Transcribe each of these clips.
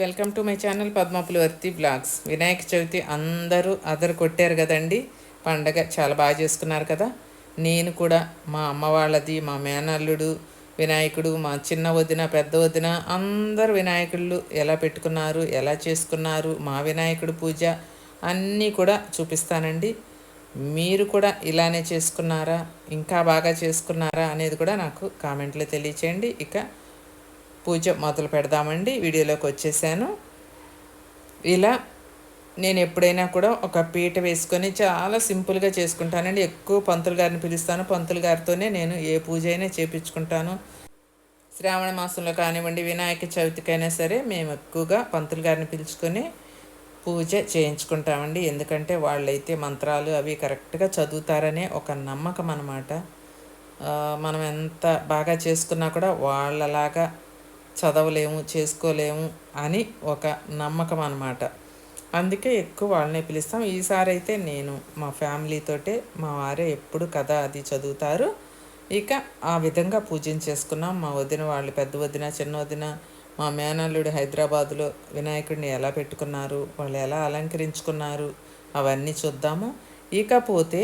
Welcome to my channel Padmapulavarthi vlogs. Vinayaka Chavithi అందరూ అదరు కొట్టారు కదండి. పండగ చాలా బాగా చేసుకున్నారు కదా. నేను కూడా మా అమ్మ వాళ్ళది మా మేనల్లుడు వినాయకుడు మా చిన్న వదిన పెద్ద వదిన అందరు వినాయకుళ్ళు ఎలా పెట్టుకున్నారు ఎలా చేసుకున్నారు మా వినాయకుడు పూజ అన్నీ కూడా చూపిస్తానండి. మీరు కూడా ఇలానే చేసుకున్నారా ఇంకా బాగా చేసుకున్నారా అనేది కూడా నాకు కామెంట్లో తెలియచేయండి. ఇక పూజ మొదలు పెడదామండి. వీడియోలోకి వచ్చేసాను. ఇలా నేను ఎప్పుడైనా కూడా ఒక పీట వేసుకొని చాలా సింపుల్గా చేసుకుంటానండి. ఎక్కువ పంతులు గారిని పిలుస్తాను. పంతులు గారితోనే నేను ఏ పూజ అయినా చేపించుకుంటాను. శ్రావణ మాసంలో కానివ్వండి వినాయక చవితికైనా సరే మేము ఎక్కువగా పంతులు గారిని పిలుచుకొని పూజ చేయించుకుంటామండి. ఎందుకంటే వాళ్ళైతే మంత్రాలు అవి కరెక్ట్గా చదువుతారనే ఒక నమ్మకం అన్నమాట మనం ఎంత బాగా చేసుకున్నా కూడా వాళ్ళలాగా చదవలేము చేసుకోలేము అని ఒక నమ్మకం అనమాట అందుకే ఎక్కువ వాళ్ళనే పిలుస్తాం. ఈసారి అయితే నేను మా ఫ్యామిలీతోటే మా వారే ఎప్పుడు కథ అది చదువుతారు. ఇక ఆ విధంగా పూజించేసుకున్నాం మా వదిన వాళ్ళు పెద్ద వదిన చిన్న వదిన మా మేనల్లుడు హైదరాబాదులో వినాయకుడిని ఎలా పెట్టుకున్నారు వాళ్ళు ఎలా అలంకరించుకున్నారు అవన్నీ చూద్దాము. ఇకపోతే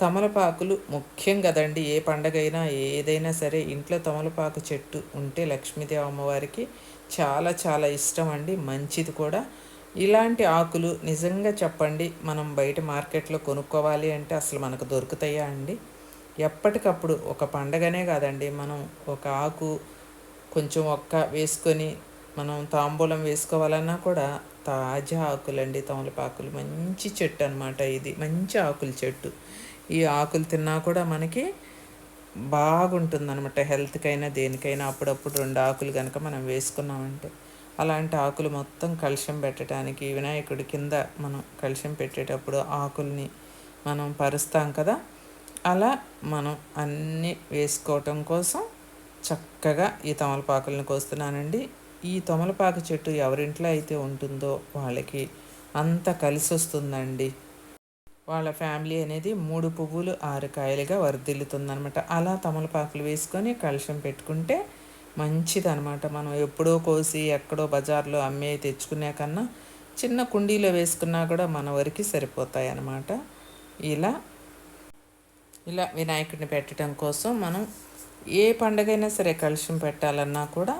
తమలపాకులు ముఖ్యం కదండి. ఏ పండగ అయినా ఏదైనా సరే ఇంట్లో తమలపాకు చెట్టు ఉంటే లక్ష్మీదేవి అమ్మవారికి చాలా చాలా ఇష్టం అండి మంచిది కూడా. ఇలాంటి ఆకులు నిజంగా చెప్పండి మనం బయట మార్కెట్లో కొనుక్కోవాలి అంటే అసలు మనకు దొరుకుతాయా అండి? ఎప్పటికప్పుడు ఒక పండగనే కాదండి. మనం ఒక ఆకు కొంచెం ఒక్క వేసుకొని మనం తాంబూలం వేసుకోవాలన్నా కూడా తాజా ఆకులండి తమలపాకులు. మంచి చెట్టు అనమాట ఇది. మంచి ఆకుల చెట్టు. ఈ ఆకులు తిన్నా కూడా మనకి బాగుంటుంది అనమాట హెల్త్కైనా దేనికైనా అప్పుడప్పుడు రెండు ఆకులు కనుక మనం వేసుకున్నామంటే. అలాంటి ఆకులు మొత్తం కలుషం పెట్టడానికి వినాయకుడి కింద మనం కలుషం పెట్టేటప్పుడు ఆకుల్ని మనం పరుస్తాం కదా. అలా మనం అన్నీ వేసుకోవటం కోసం చక్కగా ఈ తమలపాకులను కోస్తున్నానండి. ఈ తమలపాకు చెట్టు ఎవరింట్లో అయితే ఉంటుందో వాళ్ళకి అంత కలిసి వస్తుందండి వాళ్ళ ఫ్యామిలీ అనేది మూడు పువ్వులు ఆరు కాయలుగా వర్ధిల్లుతుందనమాట అలా తమలపాకులు వేసుకొని కలుషం పెట్టుకుంటే మంచిదనమాట మనం ఎప్పుడో కోసి ఎక్కడో బజార్లో అమ్మే తెచ్చుకునే కన్నా చిన్న కుండీలో వేసుకున్నా కూడా మన వరకు సరిపోతాయి అన్నమాట ఇలా ఇలా వినాయకుడిని పెట్టడం కోసం మనం ఏ పండగైనా సరే కలుషం పెట్టాలన్నా కూడా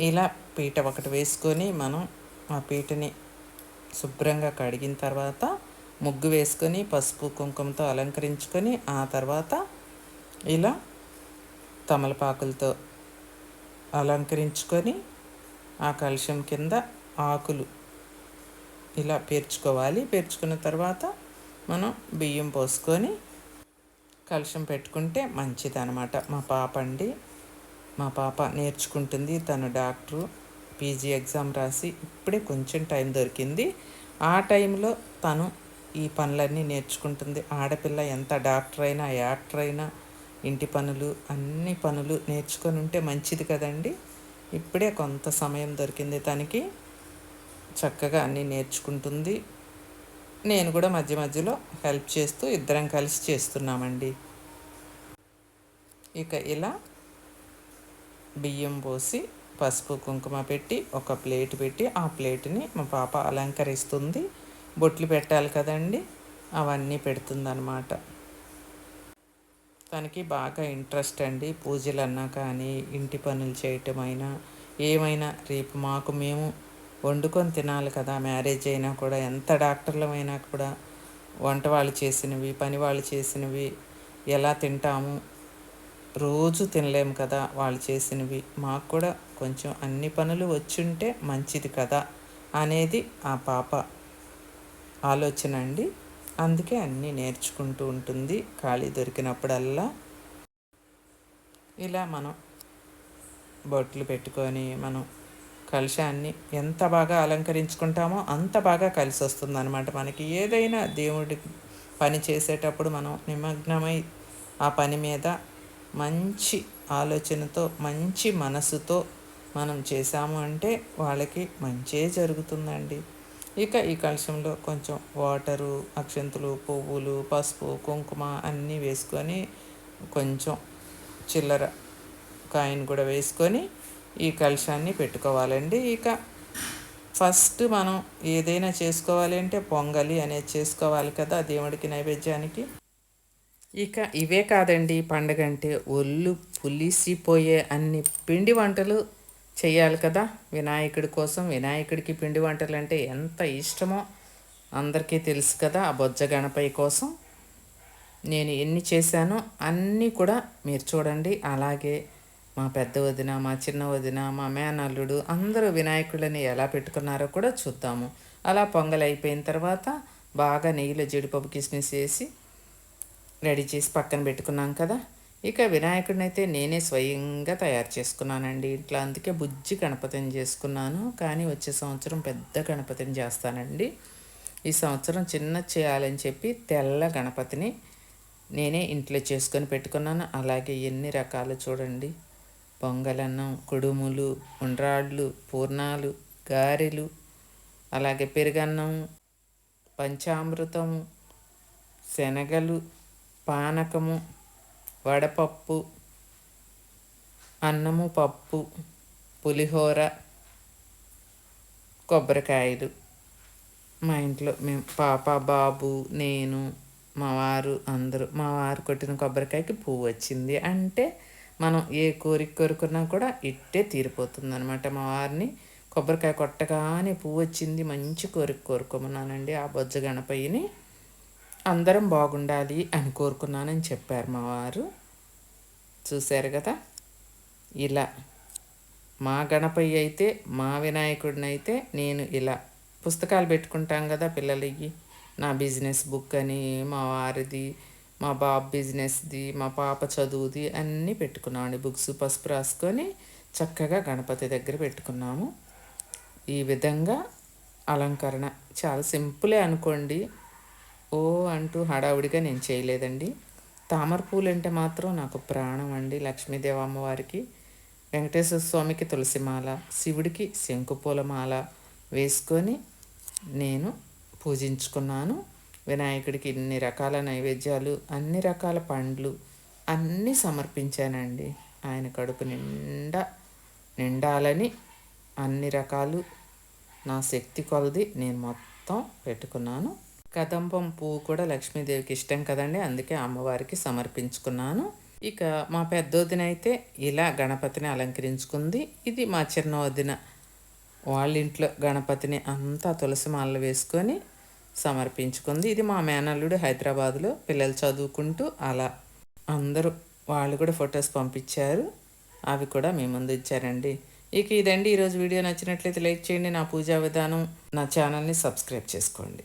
ఇలా పీట ఒకటి వేసుకొని మనం ఆ పీటని శుభ్రంగా కడిగిన తర్వాత ముగ్గు వేసుకొని పసుపు కుంకుమతో అలంకరించుకొని ఆ తర్వాత ఇలా తమలపాకులతో అలంకరించుకొని ఆ కలుషం కింద ఆకులు ఇలా పేర్చుకోవాలి. పేర్చుకున్న తర్వాత మనం బియ్యం పోసుకొని కలుషం పెట్టుకుంటే మంచిది అనమాట మా పాప అండి మా పాప నేర్చుకుంటుంది. తను డాక్టరు పీజీ ఎగ్జామ్ రాసి ఇప్పుడే కొంచెం టైం దొరికింది. ఆ టైంలో తను ఈ పనులన్నీ నేర్చుకుంటుంది. ఆడపిల్ల ఎంత డాక్టర్ అయినా యాక్టర్ అయినా ఇంటి పనులు అన్ని పనులు నేర్చుకొని ఉంటే మంచిది కదండి. ఇప్పుడే కొంత సమయం దొరికింది తనకి. చక్కగా అన్నీ నేర్చుకుంటుంది. నేను కూడా మధ్య మధ్యలో హెల్ప్ చేస్తూ ఇద్దరం కలిసి చేస్తున్నామండి. ఇక ఇలా బియ్యం పోసి పసుపు కుంకుమ పెట్టి ఒక ప్లేట్ పెట్టి ఆ ప్లేట్ని మా పాప అలంకరిస్తుంది. బొట్లు పెట్టాలి కదండి. అవన్నీ పెడుతుందన్నమాట. తనకి బాగా ఇంట్రెస్ట్ అండి. పూజలు అన్నా కానీ ఇంటి పనులు చేయటమైనా ఏమైనా రేపు మాకు మేము వండుకొని తినాలి కదా మ్యారేజ్ అయినా కూడా ఎంత డాక్టర్లమైనా కూడా వంట వాళ్ళు చేసినవి పని వాళ్ళు చేసినవి ఎలా తింటాము రోజు తినలేము కదా వాళ్ళు చేసినవి మాకు కూడా కొంచెం అన్ని పనులు వచ్చుంటే మంచిది కదా అనేది ఆ పాప. ఆలోచన అండి. అందుకే అన్నీ నేర్చుకుంటూ ఉంటుంది. ఖాళీ దొరికినప్పుడల్లా ఇలా మనం బొట్లు పెట్టుకొని మనం కలశాన్ని ఎంత బాగా అలంకరించుకుంటామో అంత బాగా కలిసి వస్తుంది అనమాట మనకి. ఏదైనా దేవుడి పని చేసేటప్పుడు మనం నిమగ్నమై ఆ పని మీద మంచి ఆలోచనతో మంచి మనసుతో మనం చేశాము అంటే వాళ్ళకి మంచే జరుగుతుందండి. ఇక ఈ కలశంలో కొంచెం వాటరు అక్షంతులు పువ్వులు పసుపు కుంకుమ అన్నీ వేసుకొని కొంచెం చిల్లర కాయిన్ కూడా వేసుకొని ఈ కలశాన్ని పెట్టుకోవాలండి. ఇక ఫస్ట్ మనం ఏదైనా చేసుకోవాలి అంటే పొంగలి అనేది చేసుకోవాలి కదా దేవుడికి నైవేద్యానికి. ఇక ఇవే కాదండి పండగ అంటే ఒళ్ళు పులిసిపోయే అన్ని పిండి వంటలు చేయాలి కదా. వినాయకుడి కోసం వినాయకుడికి పిండి వంటలు అంటే ఎంత ఇష్టమో అందరికీ తెలుసు కదా ఆ బొజ్జ గణపయ్య కోసం. నేను ఎన్ని చేశానో అన్నీ కూడా మీరు చూడండి. అలాగే మా పెద్ద వదిన మా చిన్న వదిన మా మేనల్లుడు అందరూ వినాయకుడిని ఎలా పెట్టుకున్నారో కూడా చూద్దాము. అలా పొంగల్ అయిపోయిన తర్వాత బాగా నెయ్యిలో జీడిపప్పు కిస్మిస్ వేసి రెడీ చేసి పక్కన పెట్టుకున్నాం కదా. ఇక వినాయకుడిని అయితే నేనే స్వయంగా తయారు చేసుకున్నానండి. ఇట్లా అందుకే బుజ్జి గణపతిని చేసుకున్నాను. కానీ వచ్చే సంవత్సరం పెద్ద గణపతిని చేస్తానండి. ఈ సంవత్సరం చిన్న చేయాలని చెప్పి తెల్ల గణపతిని నేనే ఇంట్లో చేసుకొని పెట్టుకున్నాను. అలాగే ఎన్ని రకాలు చూడండి. పొంగలన్నం కుడుములు ఉండ్రాళ్ళు పూర్ణాలు గారెలు అలాగే పెరుగన్నం పంచామృతం శనగలు పానకము వడపప్పు అన్నము పప్పు పులిహోర కొబ్బరికాయలు. మా ఇంట్లో మేము పాప బాబు నేను మా వారు అందరూ మా వారు కొట్టిన కొబ్బరికాయకి పువ్వు వచ్చింది. అంటే మనం ఏ కోరిక కోరుకున్నా కూడా ఇట్టే తీరిపోతుంది అనమాట మా వారిని కొబ్బరికాయ కొట్టగానే పువ్వు వచ్చింది మంచి కోరిక కోరుకోమన్నానండి ఆ బొజ్జ గణపయ్యని. అందరం బాగుండాలి అని కోరుకున్నానని చెప్పారు మా వారు. చూశారు కదా? ఇలా మా గణపయ్య అయితే మా వినాయకుడిని అయితే నేను ఇలా పుస్తకాలు పెట్టుకుంటాం కదా పిల్లలకి. నా బిజినెస్ బుక్ అని మా వారిది మా బాబు బిజినెస్ది మా పాప చదువుది అన్నీ పెట్టుకున్నామండి. బుక్స్ పసుపు రాసుకొని చక్కగా గణపతి దగ్గర పెట్టుకున్నాము. ఈ విధంగా అలంకరణ చాలా సింపులే అనుకోండి. ఓ అంటూ హడావుడిగా నేను చేయలేదండి. తామర పూలు అంటే మాత్రం నాకు ప్రాణం అండి లక్ష్మీదేవి అమ్మవారికి. వెంకటేశ్వర స్వామికి తులసిమాల శివుడికి శంకుపూల మాల వేసుకొని నేను పూజించుకున్నాను. వినాయకుడికి ఇన్ని రకాల నైవేద్యాలు అన్ని రకాల పండ్లు అన్నీ సమర్పించానండి. ఆయన కడుపు నిండా నిండాలని అన్ని రకాలు నా శక్తి కొలది నేను మొత్తం పెట్టుకున్నాను. కదంబం పువ్వు కూడా లక్ష్మీదేవికి ఇష్టం కదండి. అందుకే అమ్మవారికి సమర్పించుకున్నాను. ఇక మా పెద్దోదిన అయితే ఇలా గణపతిని అలంకరించుకుంది. ఇది మా చిన్న వదిన వాళ్ళ ఇంట్లో గణపతిని అంతా తులసి మాలలు వేసుకొని సమర్పించుకుంది. ఇది మా మేనల్లుడు హైదరాబాద్లో పిల్లలు చదువుకుంటూ అలా అందరూ వాళ్ళు కూడా ఫొటోస్ పంపించారు. అవి కూడా మీ ముందు ఇచ్చారండి. ఇక ఇదండి. ఈరోజు వీడియో నచ్చినట్లయితే లైక్ చేయండి. నా పూజా విధానం నా ఛానల్ని సబ్స్క్రైబ్ చేసుకోండి.